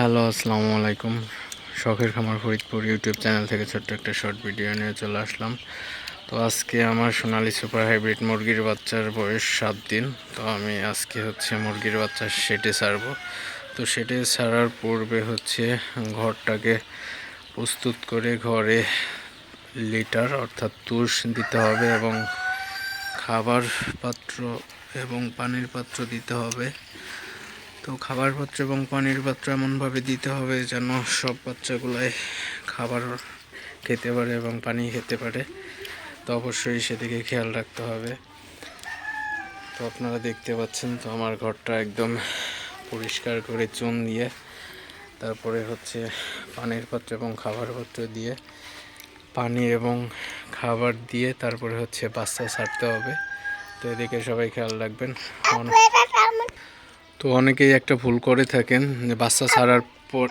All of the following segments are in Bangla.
হ্যালো, আসসালামু আলাইকুম। শখের খামার ফরিদপুর ইউটিউব চ্যানেল থেকে ছোট্ট একটা শর্ট ভিডিও নিয়ে চলে আসলাম। তো আজকে আমার সোনালি সুপার হাইব্রিড মুরগির বাচ্চার বয়স সাত দিন। তো আমি আজকে হচ্ছে মুরগির বাচ্চা সেটে ছাড়বো। তো সেটে ছাড়ার পূর্বে হচ্ছে ঘরটাকে প্রস্তুত করে ঘরে লিটার অর্থাৎ তুষ দিতে হবে এবং খাবার পাত্র এবং পানির পাত্র দিতে হবে। তো খাবার পাত্র এবং পানির পাত্র এমনভাবে দিতে হবে যেন সব বাচ্চাগুলাই খাবার খেতে পারে এবং পানি খেতে পারে। তো অবশ্যই সেদিকে খেয়াল রাখতে হবে। তো আপনারা দেখতে পাচ্ছেন, তো আমার ঘরটা একদম পরিষ্কার করে চুন দিয়ে, তারপরে হচ্ছে পানির পাত্র এবং খাবার পাত্র দিয়ে, পানি এবং খাবার দিয়ে তারপরে হচ্ছে বাচ্চা ছাড়তে হবে। তো এদিকে সবাই খেয়াল রাখবেন। তো অনেকেই একটা ভুল করে থাকেন যে বাচ্চা ছাড়ার পর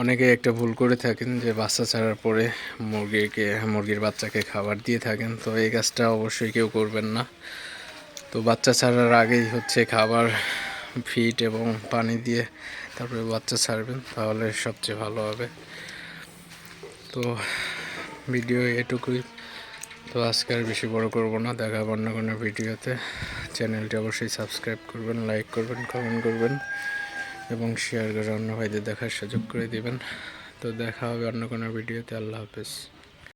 অনেকেই একটা ভুল করে থাকেন যে বাচ্চা ছাড়ার পরে মুরগিকে, মুরগির বাচ্চাকে খাবার দিয়ে থাকেন। তো এই কাজটা অবশ্যই কেউ করবেন না। তো বাচ্চা ছাড়ার আগেই হচ্ছে খাবার ফিট এবং পানি দিয়ে তারপরে বাচ্চা ছাড়বেন, তাহলে সবচেয়ে ভালো হবে। তো ভিডিও এটুকুই। তো আজকে আর বেশি বড় করব না, দেখা অন্য কোনো ভিডিওতে। চ্যানেলটি অবশ্যই সাবস্ক্রাইব করবেন, লাইক করবেন, কমেন্ট করবেন এবং শেয়ার করে অন্য ভাইদের দেখার সুযোগ করে দিবেন। তো দেখা হবে অন্য কোনো ভিডিওতে, আল্লাহ হাফেজ।